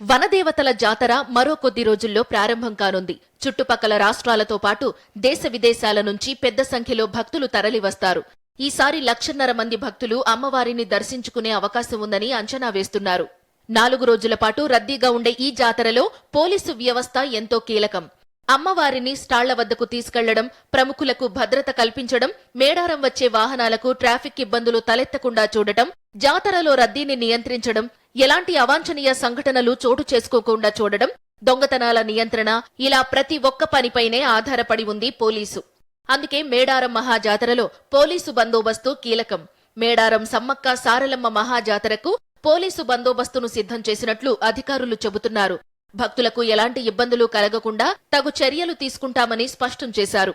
వనదేవతల జాతర మరో కొద్ది రోజుల్లో ప్రారంభం కానుంది. చుట్టుపక్కల రాష్ట్రాలతో పాటు దేశ విదేశాల నుంచి పెద్ద సంఖ్యలో భక్తులు తరలివస్తారు. ఈసారి లక్షన్నర మంది భక్తులు అమ్మవారిని దర్శించుకునే అవకాశం ఉందని అంచనా వేస్తున్నారు. నాలుగు రోజుల పాటు రద్దీగా ఉండే ఈ జాతరలో పోలీసు వ్యవస్థ ఎంతో కీలకం. అమ్మవారిని స్టాళ్ళ వద్దకు తీసుకెళ్ళడం ప్రముఖులకు భద్రత కల్పించడం మేడారం వచ్చే వాహనాలకు ట్రాఫిక్ ఇబ్బందులు తలెత్తకుండా చూడటం జాతరలో రద్దీని నియంత్రించడం ఎలాంటి అవాంఛనీయ సంఘటనలు చోటు చేసుకోకుండా చూడడం దొంగతనాల నియంత్రణ ఇలా ప్రతి ఒక్క పనిపైనే ఆధారపడి ఉంది పోలీసు. అందుకే మేడారం మహాజాతరలో పోలీసు బందోబస్తు కీలకం. మేడారం సమ్మక్క సారలమ్మ మహాజాతరకు పోలీసు బందోబస్తును సిద్ధం చేసినట్లు అధికారులు చెబుతున్నారు. భక్తులకు ఎలాంటి ఇబ్బందులు కలగకుండా తగు చర్యలు తీసుకుంటామని స్పష్టం చేశారు.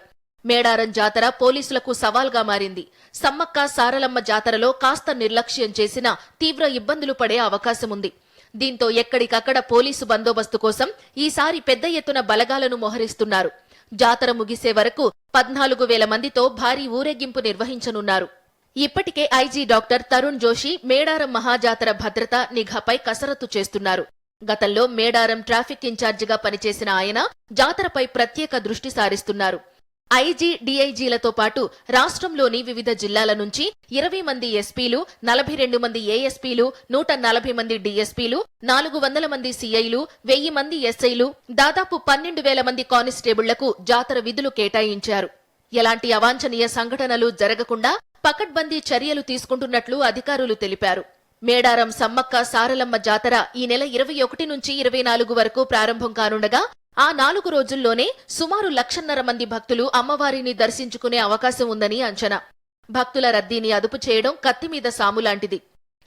మేడారం జాతర పోలీసులకు సవాల్గా మారింది. సమ్మక్క సారలమ్మ జాతరలో కాస్త నిర్లక్ష్యం చేసినా తీవ్ర ఇబ్బందులు పడే అవకాశముంది. దీంతో ఎక్కడికక్కడ పోలీసు బందోబస్తు కోసం ఈసారి పెద్ద ఎత్తున బలగాలను మోహరిస్తున్నారు. జాతర ముగిసే వరకు పద్నాలుగు వేల మందితో భారీ ఊరేగింపు నిర్వహించనున్నారు. ఇప్పటికే ఐజీ డాక్టర్ తరుణ్ జోషి మేడారం మహాజాతర భద్రత నిఘాపై కసరత్తు చేస్తున్నారు. గతంలో మేడారం ట్రాఫిక్ ఇన్ఛార్జిగా పనిచేసిన ఆయన జాతరపై ప్రత్యేక దృష్టి సారిస్తున్నారు. ఐజీ డీఐజీలతో పాటు రాష్ట్రంలోని వివిధ జిల్లాల నుంచి ఇరవై మంది ఎస్పీలు నలభై రెండు మంది ఏఎస్పీలు నూట నలభై మంది డీఎస్పీలు నాలుగు వందల మంది సీఐలు వెయ్యి మంది ఎస్ఐలు దాదాపు పన్నెండు వేల మంది కానిస్టేబుళ్ళకు జాతర విధులు కేటాయించారు. ఎలాంటి అవాంఛనీయ సంఘటనలు జరగకుండా పకడ్బందీ చర్యలు తీసుకుంటున్నట్లు అధికారులు తెలిపారు. మేడారం సమ్మక్క సారలమ్మ జాతర ఈ నెల ఇరవై ఒకటి నుంచి ఇరవై నాలుగు వరకు ప్రారంభం కానుండగా ఆ నాలుగు రోజుల్లోనే సుమారు లక్షన్నర మంది భక్తులు అమ్మవారిని దర్శించుకునే అవకాశం ఉందని అంచనా. భక్తుల రద్దీని అదుపు చేయడం కత్తిమీద సాములాంటిది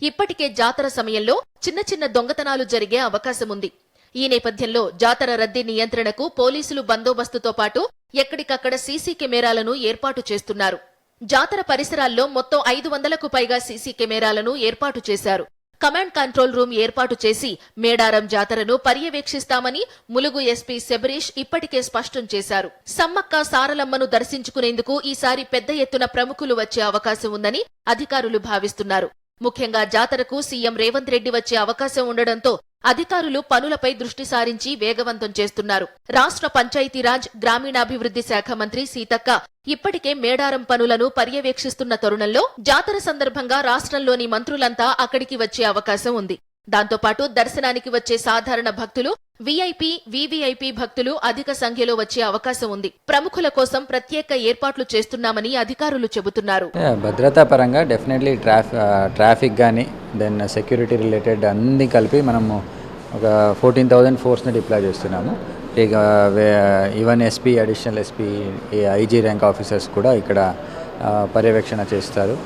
ఇప్పటికే జాతర సమయంలో చిన్న చిన్న దొంగతనాలు జరిగే అవకాశముంది ఈ నేపథ్యంలో జాతర రద్దీ నియంత్రణకు పోలీసులు బందోబస్తుతో పాటు ఎక్కడికక్కడ సీసీ కెమెరాలను ఏర్పాటు చేస్తున్నారు. జాతర పరిసరాల్లో మొత్తం ఐదు వందలకు పైగా సీసీ కెమెరాలను ఏర్పాటు చేశారు. కమాండ్ కంట్రోల్ రూమ్ ఏర్పాటు చేసి మేడారం జాతరను పర్యవేక్షిస్తామని ములుగు ఎస్పీ శబరీష్ ఇప్పటికే స్పష్టం చేశారు. సమ్మక్క సారలమ్మను దర్శించుకునేందుకు ఈసారి పెద్ద ఎత్తున ప్రముఖులు వచ్చే అవకాశం ఉందని అధికారులు భావిస్తున్నారు. ముఖ్యంగా జాతరకు సీఎం రేవంత్ రెడ్డి వచ్చే అవకాశం ఉండడంతో అధికారులు పనులపై దృష్టి సారించి వేగవంతం చేస్తున్నారు. రాష్ట్ర పంచాయతీరాజ్ గ్రామీణాభివృద్ధి శాఖ మంత్రి సీతక్క ఇప్పటికే మేడారం పనులను పర్యవేక్షిస్తున్న తరుణంలో జాతర సందర్భంగా రాష్ట్రంలోని మంత్రులంతా అక్కడికి వచ్చే అవకాశం ఉంది. దాంతోపాటు దర్శనానికి వచ్చే సాధారణ భక్తులు వీఐపీ వీవీఐపీ భక్తులు అధిక సంఖ్యలో వచ్చే అవకాశం ఉంది. ప్రముఖుల కోసం ప్రత్యేక ఏర్పాట్లు చేస్తున్నామని అధికారులు చెబుతున్నారు. భద్రతా పరంగా డెఫినెట్లీ ట్రాఫిక్ కానీ దెన్ సెక్యూరిటీ రిలేటెడ్ అన్ని కలిపి మనము ఒక ఫోర్టీన్ థౌజండ్ ఫోర్స్ని డిప్లాయ్ చేస్తున్నాము. ఇక even SP additional SP IG rank officers కూడా ఇక్కడ పర్యవేక్షణ చేస్తారు.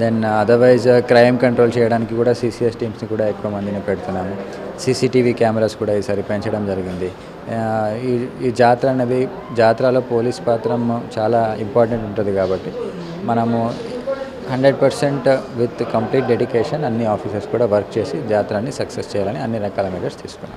దెన్ అదర్వైజ్ క్రైమ్ కంట్రోల్ చేయడానికి కూడా సిసిఎస్ టీమ్స్ని కూడా ఎక్కువ మందిని పెడుతున్నాము. సీసీటీవీ కెమెరాస్ కూడా ఈసారి పెంచడం జరిగింది. ఈ ఈ జాతర అనేది జాతరలో పోలీస్ పాత్ర చాలా ఇంపార్టెంట్ ఉంటుంది కాబట్టి మనము hundred percent with complete dedication అన్ని ఆఫీసర్స్ కూడా వర్క్ చేసి జాతరని సక్సెస్ చేయాలని అన్ని రకాల మెజర్స్ తీసుకున్నాం.